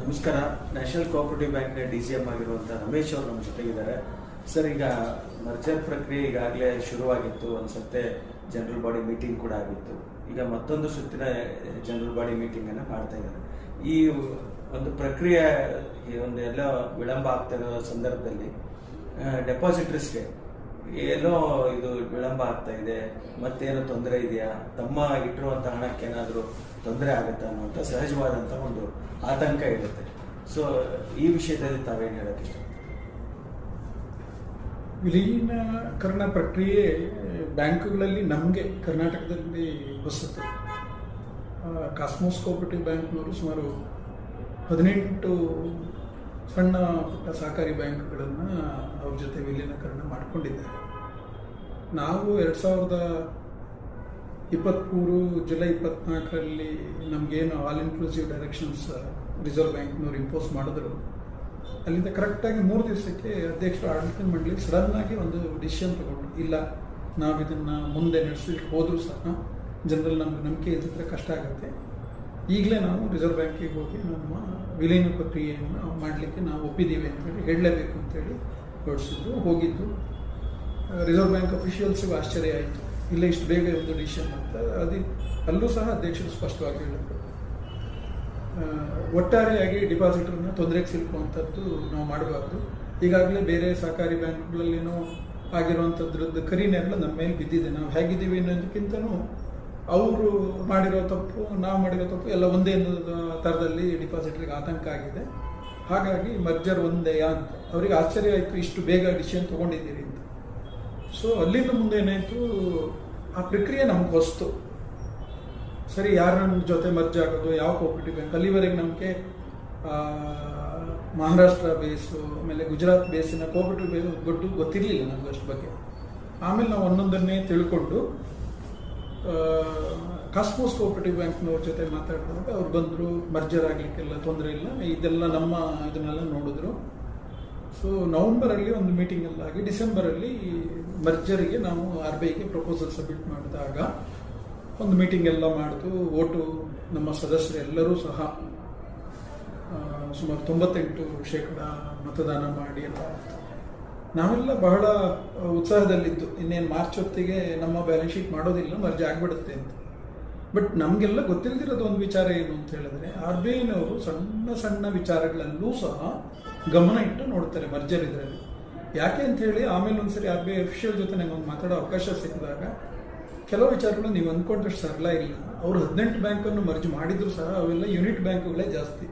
ನಮಸ್ಕಾರ. National cooperative ಬ್ಯಾಂಕ್ನ D C M ಆಗಿರುವಂಥ ರಮೇಶ್ ಅವರು ನಮ್ಮ ಜೊತೆಗಿದ್ದಾರೆ. ಸರ್ ಈಗ ಮರ್ಜರ್ ಪ್ರಕ್ರಿಯೆ ಈಗಾಗಲೇ ಶುರುವಾಗಿತ್ತು. ಅನ್ಸುತ್ತೆ ಸತ್ತೆ ಜನರಲ್ ಬಾಡಿ ಮೀಟಿಂಗ್ ಕೂಡ ಆಗಿತ್ತು. ಈಗ ಮತ್ತೊಂದು ಸುತ್ತಿನ ಜನರಲ್ ಬಾಡಿ ಮೀಟಿಂಗನ್ನು ಮಾಡ್ತಾ ಇದ್ದಾರೆ. ಈ ಒಂದು ಪ್ರಕ್ರಿಯೆ ಒಂದು ಎಲ್ಲ ವಿಳಂಬ ಆಗ್ತಾ ಇರೋ ಸಂದರ್ಭದಲ್ಲಿ ಡೆಪಾಸಿಟ್ರಿಸ್ಗೆ ಏನೋ ಇದು ವಿಳಂಬ ಆಗ್ತಾ ಇದೆ, ಮತ್ತೇನೋ ತೊಂದರೆ ಇದೆಯಾ? ತಮ್ಮ ಇಟ್ಟಿರುವಂಥ ಹಣಕ್ಕೆ ಏನಾದರೂ ತೊಂದರೆ ಆಗುತ್ತಾ ಅನ್ನುವಂಥ ಸಹಜವಾದಂಥ ಒಂದು ಆತಂಕ ಇರುತ್ತೆ. ಸೊ ಈ ವಿಷಯದಲ್ಲಿ ತಾವೇನು ಹೇಳಕ್ಕೆ ವಿಲೀನಕರಣ ಪ್ರಕ್ರಿಯೆ, ಬ್ಯಾಂಕುಗಳಲ್ಲಿ ನಮಗೆ ಕರ್ನಾಟಕದಲ್ಲಿ ಹೊಸತು ಕಾಸ್ಮೋಸ್ ಕೋಪರೇಟಿವ್ ಬ್ಯಾಂಕ್ನವರು ಸುಮಾರು ಹದಿನೆಂಟು ಸಣ್ಣ ಪುಟ್ಟ ಸಹಕಾರಿ ಬ್ಯಾಂಕ್ಗಳನ್ನು ಅವ್ರ ಜೊತೆ ವಿಲೀನಕರಣ ಮಾಡಿಕೊಂಡಿದ್ದಾರೆ. ನಾವು ಎರಡು ಸಾವಿರದ ಇಪ್ಪತ್ತ್ಮೂರು ಜುಲೈ ಇಪ್ಪತ್ನಾಲ್ಕರಲ್ಲಿ ನಮಗೇನು ಆಲ್ ಇನ್ಕ್ಲೂಸಿವ್ ಡೈರೆಕ್ಷನ್ಸ್ ರಿಸರ್ವ್ ಬ್ಯಾಂಕ್ನವ್ರು ಇಂಪೋಸ್ ಮಾಡಿದ್ರು. ಅಲ್ಲಿಂದ ಕರೆಕ್ಟಾಗಿ ಮೂರು ದಿವಸಕ್ಕೆ ಅಧ್ಯಕ್ಷರು ಆಡಳಿತ ಮಂಡಳಿ ಸಡನ್ನಾಗಿ ಒಂದು ಡಿಸಿಷನ್ ತಗೊಂಡ್ರು ಇಲ್ಲ ನಾವು ಇದನ್ನು ಮುಂದೆ ನಡೆಸಲಿಕ್ಕೆ ಹೋದರೂ ಸಹ ಜನರಲ್ಲಿ ನಮಗೆ ನಂಬಿಕೆ ಇದ್ದಿದ್ರೆ ಕಷ್ಟ ಆಗುತ್ತೆ. ಈಗಲೇ ನಾವು ರಿಸರ್ವ್ ಬ್ಯಾಂಕಿಗೆ ಹೋಗಿ ನಮ್ಮ ವಿಲೀನ ಪ್ರಕ್ರಿಯೆಯನ್ನು ಮಾಡಲಿಕ್ಕೆ ನಾವು ಒಪ್ಪಿದ್ದೀವಿ ಅಂತೇಳಿ ಹೇಳಲೇಬೇಕು ಅಂತೇಳಿ ಹೊರಡಿಸಿದ್ರು, ಹೋಗಿದ್ದು. ರಿಸರ್ವ್ ಬ್ಯಾಂಕ್ ಅಫಿಷಿಯಲ್ಸ್ಗೂ ಆಶ್ಚರ್ಯ ಆಯಿತು. ಇಲ್ಲ ಇಷ್ಟು ಬೇಗ ಒಂದು ಡಿಸಿಷನ್ ಅಂತ ಅದು, ಅಲ್ಲೂ ಸಹ ಅಧ್ಯಕ್ಷರು ಸ್ಪಷ್ಟವಾಗಿ ಹೇಳಿದ್ರು ಒಟ್ಟಾರೆಯಾಗಿ ಡಿಪಾಸಿಟರ್ನ ತೊಂದರೆಗೆ ಸಿಲ್ಕುವಂಥದ್ದು ನಾವು ಮಾಡಬಾರ್ದು. ಈಗಾಗಲೇ ಬೇರೆ ಸಹಕಾರಿ ಬ್ಯಾಂಕ್ಗಳಲ್ಲೇನೋ ಆಗಿರುವಂಥದ್ರದ್ದು ಕರಿನೆಲ್ಲ ನಮ್ಮ ಮೇಲೆ ಬಿದ್ದಿದೆ. ನಾವು ಹೇಗಿದ್ದೀವಿ ಅನ್ನೋದಕ್ಕಿಂತನೂ ಅವರು ಮಾಡಿರೋ ತಪ್ಪು, ನಾವು ಮಾಡಿರೋ ತಪ್ಪು ಎಲ್ಲ ಒಂದೇ ಥರದಲ್ಲಿ ಡಿಪಾಸಿಟ್ರಿಗೆ ಆತಂಕ ಆಗಿದೆ. ಹಾಗಾಗಿ ಮರ್ಜರ್ ಒಂದೇ ಅಂತ. ಅವರಿಗೆ ಆಶ್ಚರ್ಯ ಆಯಿತು, ಇಷ್ಟು ಬೇಗ ಡಿಸಿಷನ್ ತೊಗೊಂಡಿದ್ದೀರಿ ಅಂತ. ಸೊ ಅಲ್ಲಿಂದ ಮುಂದೆ ಏನಾಯಿತು, ಆ ಪ್ರಕ್ರಿಯೆ ನಮ್ಗೆ ಹೊಸ್ತು. ಸರಿ, ಯಾರು ನಮ್ಮ ಜೊತೆ ಮರ್ಜ್ ಆಗೋದು, ಯಾವ ಕೋಪರೇಟಿವ್ ಬ್ಯಾಂಕ್ ಅಲ್ಲಿವರೆಗೆ ನಮಗೆ ಮಹಾರಾಷ್ಟ್ರ ಬೇಸು ಆಮೇಲೆ ಗುಜರಾತ್ ಬೇಸಿನ ಕೋಪರೇಟಿವ್ ಬೇಸ್ ಗೊತ್ತು ಗೊತ್ತಿರಲಿಲ್ಲ ನಮ್ಗೆ ಅಷ್ಟು ಬಗ್ಗೆ. ಆಮೇಲೆ ನಾವು ಒಂದೊಂದನ್ನೇ ತಿಳ್ಕೊಂಡು ಕಾಸ್ಮೋಸ್ ಕೋಆಪರೇಟಿವ್ ಬ್ಯಾಂಕ್ನವ್ರ ಜೊತೆ ಮಾತಾಡಿದಾಗ ಅವ್ರು ಬಂದರು ಮರ್ಜರ್ ಆಗಲಿಕ್ಕೆಲ್ಲ ತೊಂದರೆ ಇಲ್ಲ, ಇದೆಲ್ಲ ನಮ್ಮ ಇದನ್ನೆಲ್ಲ ನೋಡಿದ್ರು ಸೊ ನವಂಬರಲ್ಲಿ ಒಂದು ಮೀಟಿಂಗ್ ಎಲ್ಲ ಆಗಿ, ಡಿಸೆಂಬರಲ್ಲಿ ಮರ್ಜರಿಗೆ ನಾವು ಆರ್ ಬಿ ಐಗೆ ಪ್ರಪೋಸಲ್ ಸಬ್ಮಿಟ್ ಮಾಡಿದಾಗ ಒಂದು ಮೀಟಿಂಗ್ ಎಲ್ಲ ಮಾಡಿತು ಓಟು ನಮ್ಮ ಸದಸ್ಯರೆಲ್ಲರೂ ಸಹ ಸುಮಾರು ತೊಂಬತ್ತೆಂಟು ಶೇಕಡ ಮತದಾನ ಮಾಡಿ ಎಲ್ಲ. ನಾವೆಲ್ಲ ಬಹಳ ಉತ್ಸಾಹದಲ್ಲಿತ್ತು ಇನ್ನೇನು ಮಾರ್ಚ್ ಹೊತ್ತಿಗೆ ನಮ್ಮ ಬ್ಯಾಲೆನ್ಸ್ ಶೀಟ್ ಮಾಡೋದಿಲ್ಲ, ಮರ್ಜಿ ಆಗಿಬಿಡುತ್ತೆ ಅಂತ. ಬಟ್ ನಮಗೆಲ್ಲ ಗೊತ್ತಿಲ್ಲದಿರೋದು ಒಂದು ವಿಚಾರ ಏನು ಅಂತ ಹೇಳಿದ್ರೆ, ಆರ್ ಬಿ ಐನವರು ಸಣ್ಣ ಸಣ್ಣ ವಿಚಾರಗಳಲ್ಲೂ ಸಹ ಗಮನ ಇಟ್ಟು ನೋಡ್ತಾರೆ ಮರ್ಜರ್ ಇದರಲ್ಲಿ ಯಾಕೆ ಅಂತ ಹೇಳಿ ಆಮೇಲೆ ಒಂದ್ಸರಿ ಆರ್ ಬಿ ಐ ಅಫಿಷಿಯಲ್ ಜೊತೆ ನಂಗೆ ಒಂದು ಮಾತಾಡೋ ಅವಕಾಶ ಸಿಕ್ಕಿದಾಗ, ಕೆಲವು ವಿಚಾರಗಳು ನೀವು ಅಂದ್ಕೊಂಡಷ್ಟು ಸರಳ ಇಲ್ಲ. ಅವರು ಹದಿನೆಂಟು ಬ್ಯಾಂಕನ್ನು ಮರ್ಜ್ ಮಾಡಿದ್ರು ಸಹ ಅವೆಲ್ಲ ಯೂನಿಟ್ ಬ್ಯಾಂಕುಗಳೇ ಜಾಸ್ತಿ.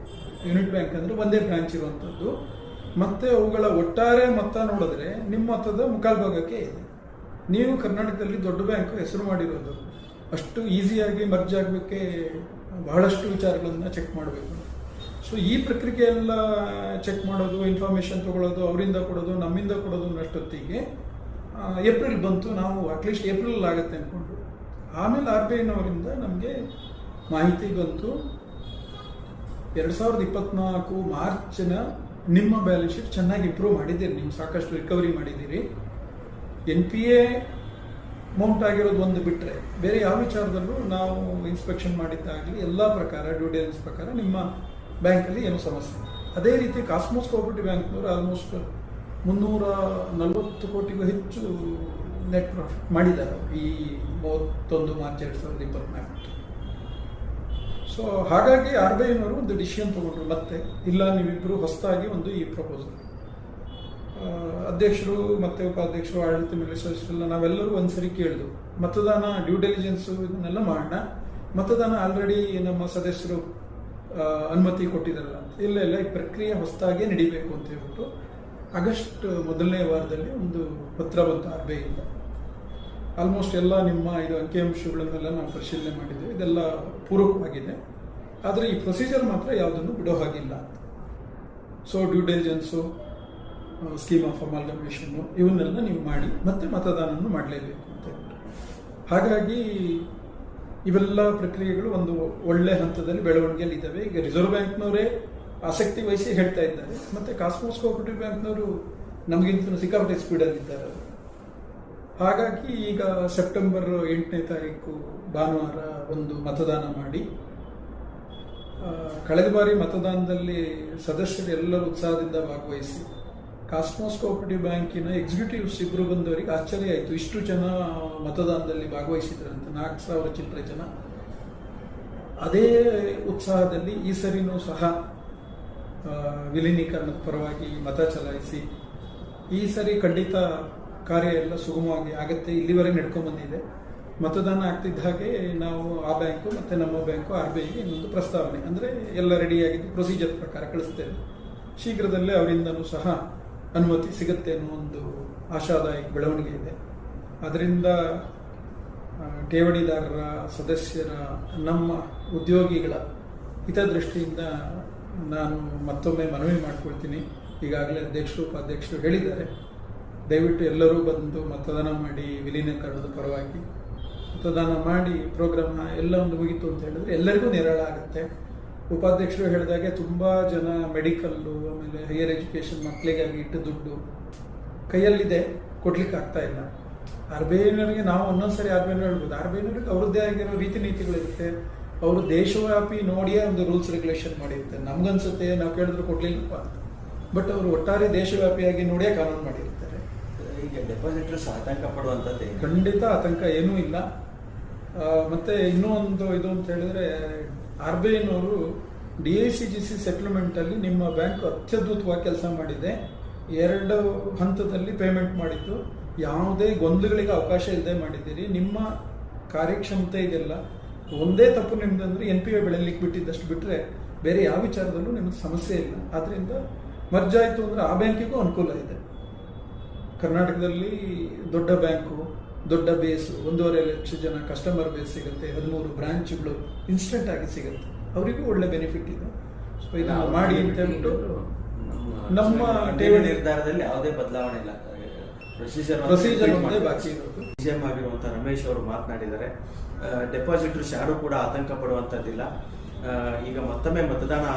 ಯೂನಿಟ್ ಬ್ಯಾಂಕ್ ಅಂದರೆ ಒಂದೇ ಬ್ರಾಂಚ್ ಇರುವಂಥದ್ದು ಮತ್ತೆ ಅವುಗಳ ಒಟ್ಟಾರೆ ಮೊತ್ತ ನೋಡಿದ್ರೆ ನಿಮ್ಮ ಮೊತ್ತದ ಮುಖಾಲ್ ಭಾಗಕ್ಕೆ ಇದೆ. ನೀವು ಕರ್ನಾಟಕದಲ್ಲಿ ದೊಡ್ಡ ಬ್ಯಾಂಕ್ ಹೆಸರು ಮಾಡಿರೋದು. ಅಷ್ಟು ಈಸಿಯಾಗಿ ಮರ್ಜ್ ಆಗಬೇಕೆ ಬಹಳಷ್ಟು ವಿಚಾರಗಳನ್ನು ಚೆಕ್ ಮಾಡಬೇಕು. ಸೊ ಈ ಪ್ರಕ್ರಿಯೆ ಎಲ್ಲ ಚೆಕ್ ಮಾಡೋದು ಇನ್ಫಾರ್ಮೇಷನ್ ತೊಗೊಳ್ಳೋದು, ಅವರಿಂದ ಕೊಡೋದು, ನಮ್ಮಿಂದ ಕೊಡೋದು ಅನ್ನಷ್ಟೊತ್ತಿಗೆ ಏಪ್ರಿಲ್ ಬಂತು. ನಾವು ಅಟ್ಲೀಸ್ಟ್ ಏಪ್ರಿಲ್ ಆಗುತ್ತೆ ಅಂದ್ಕೊಂಡು ಆಮೇಲೆ ಆರ್ ಬಿ ಐನವರಿಂದ ನಮಗೆ ಮಾಹಿತಿ ಬಂತು. ಎರಡು ಸಾವಿರದ ಇಪ್ಪತ್ನಾಲ್ಕು ಮಾರ್ಚ್ನ ನಿಮ್ಮ ಬ್ಯಾಲೆನ್ಸ್ ಶೀಟ್ ಚೆನ್ನಾಗಿ ಇಂಪ್ರೂವ್ ಮಾಡಿದ್ದೀರಿ, ನೀವು ಸಾಕಷ್ಟು ರಿಕವರಿ ಮಾಡಿದ್ದೀರಿ. ಎನ್ ಪಿ ಎ ಮೌಂಟ್ ಆಗಿರೋದು ಒಂದು ಬಿಟ್ಟರೆ ಬೇರೆ ಯಾವ ವಿಚಾರದಲ್ಲೂ ನಾವು ಇನ್ಸ್ಪೆಕ್ಷನ್ ಮಾಡಿದ್ದಾಗಲಿ ಎಲ್ಲ ಪ್ರಕಾರ ಡ್ಯೂ ಪ್ರಕಾರ ನಿಮ್ಮ ಬ್ಯಾಂಕಲ್ಲಿ ಏನು ಸಮಸ್ಯೆ ಅದೇ ರೀತಿ ಕಾಸ್ಮೋಸ್ ಕೋಪರೇಟಿವ್ ಬ್ಯಾಂಕ್ನವರು ಆಲ್ಮೋಸ್ಟ್ ಮುನ್ನೂರ ನಲವತ್ತು ಕೋಟಿಗೂ ಹೆಚ್ಚು ನೆಟ್ ಪ್ರಾಫಿಟ್ ಮಾಡಿದ್ದಾರೆ. ಈ ಮೂವತ್ತೊಂದು ಮಾರ್ಚ್ ಎರಡು ಸಾವಿರದ ಇಪ್ಪತ್ನಾಲ್ಕು. ಸೊ ಹಾಗಾಗಿ ಆರ್ ಬಿ ಐನವರು ಒಂದು ಡಿಸಿಷನ್ ತಗೊಂಡ್ರು. ಮತ್ತೆ ಇಲ್ಲ ನೀವಿಬ್ಬರು ಹೊಸದಾಗಿ ಒಂದು ಈ ಪ್ರಪೋಸಲ್ ಅಧ್ಯಕ್ಷರು ಮತ್ತೆ ಉಪಾಧ್ಯಕ್ಷರು, ಆಡಳಿತ ಮೇಲೆ ಸದಸ್ಯರೆಲ್ಲ, ನಾವೆಲ್ಲರೂ ಒಂದ್ಸರಿ ಕೇಳಿದ್ವು ಮತದಾನ ಡ್ಯೂ ಡೆಲಿಜೆನ್ಸು ಇದನ್ನೆಲ್ಲ ಮಾಡೋಣ ಮತದಾನ ಆಲ್ರೆಡಿ ನಮ್ಮ ಸದಸ್ಯರು ಅನುಮತಿ ಕೊಟ್ಟಿದ್ದಾರಲ್ಲ ಇಲ್ಲ ಇಲ್ಲ, ಈ ಪ್ರಕ್ರಿಯೆ ಹೊಸದಾಗಿ ನಡಿಬೇಕು ಅಂತ ಹೇಳ್ಬಿಟ್ಟು ಆಗಸ್ಟ್ ಮೊದಲನೇ ವಾರದಲ್ಲಿ ಒಂದು ಪತ್ರ ಬಂತು ಆರ್ ಬಿ ಐಯಿಂದ. ಆಲ್ಮೋಸ್ಟ್ ಎಲ್ಲ ನಿಮ್ಮ ಇದು ಅಂಕಿಅಂಶಗಳನ್ನೆಲ್ಲ ನಾವು ಪರಿಶೀಲನೆ ಮಾಡಿದ್ದೇವೆ. ಇದೆಲ್ಲ ಪೂರಕವಾಗಿದೆ. ಆದರೆ ಈ ಪ್ರೊಸೀಜರ್ ಮಾತ್ರ ಯಾವುದನ್ನು ಬಿಡೋ ಹಾಗಿಲ್ಲ. So due diligence scheme of ಅಮಾಲ್ಗಮೇಷನ್ನು ಇವನ್ನೆಲ್ಲ ನೀವು ಮಾಡಿ ಮತ್ತೆ ಮತದಾನವನ್ನು ಮಾಡಲೇಬೇಕು ಅಂತ ಹಾಗಾಗಿ ಇವೆಲ್ಲ ಪ್ರಕ್ರಿಯೆಗಳು ಒಂದು ಒಳ್ಳೆ ಹಂತದಲ್ಲಿ ಬೆಳವಣಿಗೆಯಲ್ಲಿ ಇದ್ದಾವೆ. ಈಗ ರಿಸರ್ವ್ ಬ್ಯಾಂಕ್ನವರೇ ಆಸಕ್ತಿ ವಹಿಸಿ ಹೇಳ್ತಾ ಇದ್ದಾರೆ. ಮತ್ತೆ ಕಾಸ್ಮೋಸ್ ಕೋಆಪರೇಟಿವ್ ಬ್ಯಾಂಕ್ನವರು ನಮಗಿಂತ ಸಿಕ್ಕಾಪಟ್ಟೆ ಸ್ಪೀಡಲ್ಲಿ ಇದ್ದಾರೆ. ಹಾಗಾಗಿ ಈಗ ಸೆಪ್ಟೆಂಬರ್ ಎಂಟನೇ ತಾರೀಕು ಭಾನುವಾರ ಒಂದು ಮತದಾನ ಮಾಡಿ ಕಳೆದ ಬಾರಿ ಮತದಾನದಲ್ಲಿ ಸದಸ್ಯರು ಎಲ್ಲರೂ ಉತ್ಸಾಹದಿಂದ ಭಾಗವಹಿಸಿ ಕಾಸ್ಮೋಸ್ ಕೋಪರೇಟಿವ್ ಬ್ಯಾಂಕಿನ ಎಕ್ಸಿಕ್ಯೂಟಿವ್ಸ್ ಇಬ್ಬರು ಬಂದವರಿಗೆ ಆಶ್ಚರ್ಯ ಆಯಿತು. ಇಷ್ಟು ಜನ ಮತದಾನದಲ್ಲಿ ಭಾಗವಹಿಸಿದ್ರಂತ ನಾಲ್ಕು ಸಾವಿರ ಚಿತ್ರ ಜನ. ಅದೇ ಉತ್ಸಾಹದಲ್ಲಿ ಈ ಸರಿನೂ ಸಹ ವಿಲೀನೀಕರಣದ ಪರವಾಗಿ ಮತ ಚಲಾಯಿಸಿ ಈ ಸರಿ ಖಂಡಿತ ಕಾರ್ಯ ಎಲ್ಲ ಸುಗಮವಾಗಿ ಆಗತ್ತೆ. ಇಲ್ಲಿವರೆಗೆ ನಡ್ಕೊಂಡ್ ಬಂದಿದೆ. ಮತದಾನ ಆಗ್ತಿದ್ದ ಹಾಗೆ ನಾವು ಆ ಬ್ಯಾಂಕು ಮತ್ತು ನಮ್ಮ ಬ್ಯಾಂಕು ಆರ್ ಬಿ ಐಗೆ ಇನ್ನೊಂದು ಪ್ರಸ್ತಾವನೆ. ಅಂದರೆ ಎಲ್ಲ ರೆಡಿಯಾಗಿದ್ದು ಪ್ರೊಸೀಜರ್ ಪ್ರಕಾರ ಕಳಿಸ್ತೇವೆ ಶೀಘ್ರದಲ್ಲೇ ಅವರಿಂದನೂ ಸಹ ಅನುಮತಿ ಸಿಗುತ್ತೆ ಅನ್ನೋ ಒಂದು ಆಶಾದಾಯಕ ಬೆಳವಣಿಗೆ ಇದೆ. ಅದರಿಂದ ಠೇವಣಿದಾರರ ಸದಸ್ಯರ, ನಮ್ಮ ಉದ್ಯೋಗಿಗಳ ಹಿತದೃಷ್ಟಿಯಿಂದ ನಾನು ಮತ್ತೊಮ್ಮೆ ಮನವಿ ಮಾಡ್ಕೊಳ್ತೀನಿ. ಈಗಾಗಲೇ ಅಧ್ಯಕ್ಷರು, ಉಪಾಧ್ಯಕ್ಷರು ಹೇಳಿದ್ದಾರೆ. ದಯವಿಟ್ಟು ಎಲ್ಲರೂ ಬಂದು ಮತದಾನ ಮಾಡಿ ವಿಲೀನೀಕರಣದ ಪರವಾಗಿ. ಮತದಾನ ಮಾಡಿ ಪ್ರೋಗ್ರಾಮ್ನ ಎಲ್ಲ ಒಂದು ಮುಗಿತು ಅಂತ ಹೇಳಿದ್ರೆ ಎಲ್ಲರಿಗೂ ನಿರಾಳ ಆಗುತ್ತೆ. ಉಪಾಧ್ಯಕ್ಷರು ಹೇಳಿದಾಗೆ ತುಂಬ ಜನ ಮೆಡಿಕಲ್ಲು ಆಮೇಲೆ ಹೈಯರ್ ಎಜುಕೇಷನ್ ಮಕ್ಕಳಿಗಾಗಿ ಇಟ್ಟು ದುಡ್ಡು ಕೈಯಲ್ಲಿದೆ, ಕೊಡ್ಲಿಕ್ಕೆ ಆಗ್ತಾ ಇಲ್ಲ. ಆರ್ ಬಿ ನಾವು ಒಂದೊಂದ್ಸರಿ ಆರ್ ಬಿ ಐನವ್ರು ಹೇಳ್ಬೋದು, ಆರ್ ಬಿ ಐನವ್ರಿಗೆ ಅವ್ರದ್ದೇ ಆಗಿರೋ ರೀತಿ ನೀತಿಗಳಿರುತ್ತೆ ಅವರು ದೇಶವ್ಯಾಪಿ ನೋಡಿಯೇ ಒಂದು ರೂಲ್ಸ್ ರೆಗ್ಯುಲೇಷನ್ ಮಾಡಿರುತ್ತೆ. ನಮ್ಗನ್ಸುತ್ತೆ, ನಾವು ಕೇಳಿದ್ರು ಕೊಡ್ಲಿಲ್ಲಪ್ಪ ಬಟ್ ಅವರು ಒಟ್ಟಾರೆ ದೇಶವ್ಯಾಪಿಯಾಗಿ ನೋಡಿಯೇ ಕಾನೂನು ಮಾಡಿರ್ತಾರೆ ಈಗ ಡೆಪಾಸಿಟರ್ಸ್ ಆತಂಕ ಪಡುವಂಥದ್ದು ಖಂಡಿತ ಆತಂಕ ಏನೂ ಇಲ್ಲ. ಮತ್ತು ಇನ್ನೂ ಒಂದು ಇದು ಅಂತ ಹೇಳಿದ್ರೆ, R B ಐನವರು D I C G C ಸೆಟ್ಲ್ಮೆಂಟಲ್ಲಿ ನಿಮ್ಮ ಬ್ಯಾಂಕ್ ಅತ್ಯದ್ಭುತವಾಗಿ ಕೆಲಸ ಮಾಡಿದೆ. ಎರಡು ಹಂತದಲ್ಲಿ ಪೇಮೆಂಟ್ ಮಾಡಿದ್ದು. ಯಾವುದೇ ಗೊಂದಲಗಳಿಗೆ ಅವಕಾಶ ಇಲ್ಲದೆ ಮಾಡಿದ್ದೀರಿ. ನಿಮ್ಮ ಕಾರ್ಯಕ್ಷಮತೆ ಇದೆಲ್ಲ ಒಂದೇ ತಪ್ಪು ನಿಮ್ದಂದ್ರೆ ಎನ್ ಪಿ ಎ ಬೆಳೆಯಲಿಕ್ಕೆ ಬಿಟ್ಟಿದ್ದಷ್ಟು ಬಿಟ್ಟರೆ ಬೇರೆ ಯಾವ ವಿಚಾರದಲ್ಲೂ ನಿಮಗೆ ಸಮಸ್ಯೆ ಇಲ್ಲ. ಆದ್ದರಿಂದ ಮರ್ಜಾಯಿತು ಅಂದರೆ ಆ ಬ್ಯಾಂಕಿಗೂ ಅನುಕೂಲ ಇದೆ. ಕರ್ನಾಟಕದಲ್ಲಿ ದೊಡ್ಡ ಬ್ಯಾಂಕು ದೊಡ್ಡ ಬೇಸು ಒಂದೂವರೆ ಲಕ್ಷ ಜನ ಕಸ್ಟಮರ್ ಬೇಸ್ ಸಿಗುತ್ತೆ ಹದಿಮೂರು ಬ್ರಾಂಚ್ಗಳು ಇನ್ಸ್ಟೆಂಟ್ ಆಗಿ ಸಿಗುತ್ತೆ. ಅವರಿಗೂ ಒಳ್ಳೆ ಬೆನಿಫಿಟ್ ಇದೆ. ಸೊ ಇದನ್ನು ಮಾಡಿ ಅಂತ ಹೇಳ್ಬಿಟ್ಟು ನಮ್ಮ ಠೇವಣಿ ನಿರ್ಧಾರದಲ್ಲಿ ಯಾವುದೇ ಬದಲಾವಣೆ ಇಲ್ಲ. ಪ್ರೊಸೀಜರ್ ಪ್ರೊಸೀಜರ್ ಒಂದೇ ಬಾಕಿ ಇರೋದು. ಸಿಎಂ ಆಗಿರುವಂತ ರಮೇಶ್ ಅವರು ಮಾತನಾಡಿದ್ದಾರೆ. ಡೆಪಾಸಿಟರ್ಸ್ ಯಾರು ಕೂಡ ಆತಂಕ ಪಡುವಂತದ್ದಿಲ್ಲ ಈಗ ಮತ್ತೊಮ್ಮೆ ಮತದಾನ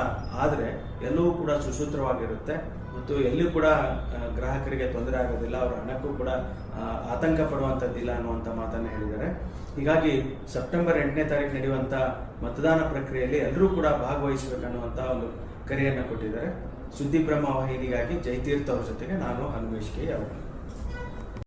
ಆದ್ರೆ ಎಲ್ಲವೂ ಕೂಡ ಸುಸೂತ್ರವಾಗಿರುತ್ತೆ. ಮತ್ತು ಎಲ್ಲೂ ಕೂಡ ಗ್ರಾಹಕರಿಗೆ ತೊಂದರೆ ಆಗೋದಿಲ್ಲ, ಅವರ ಹಣಕ್ಕೂ ಕೂಡ ಆತಂಕ ಪಡುವಂಥದ್ದಿಲ್ಲ ಅನ್ನುವಂತ ಮಾತನ್ನ ಹೇಳಿದ್ದಾರೆ. ಹೀಗಾಗಿ ಸೆಪ್ಟೆಂಬರ್ ಎಂಟನೇ ತಾರೀಕು ನಡೆಯುವಂಥ ಮತದಾನ ಪ್ರಕ್ರಿಯೆಯಲ್ಲಿ ಎಲ್ಲರೂ ಕೂಡ ಭಾಗವಹಿಸಬೇಕು ಅನ್ನುವಂಥ ಒಂದು ಕರೆಯನ್ನು ಕೊಟ್ಟಿದ್ದಾರೆ. ಸುದ್ದಿ ಬ್ರಹ್ಮ ವಾಹಿನಿಗಾಗಿ ಜೈತೀರ್ಥ ಅವ್ರ ಜೊತೆಗೆ ನಾನು ಹನುಮೇಶ್ ಕೆ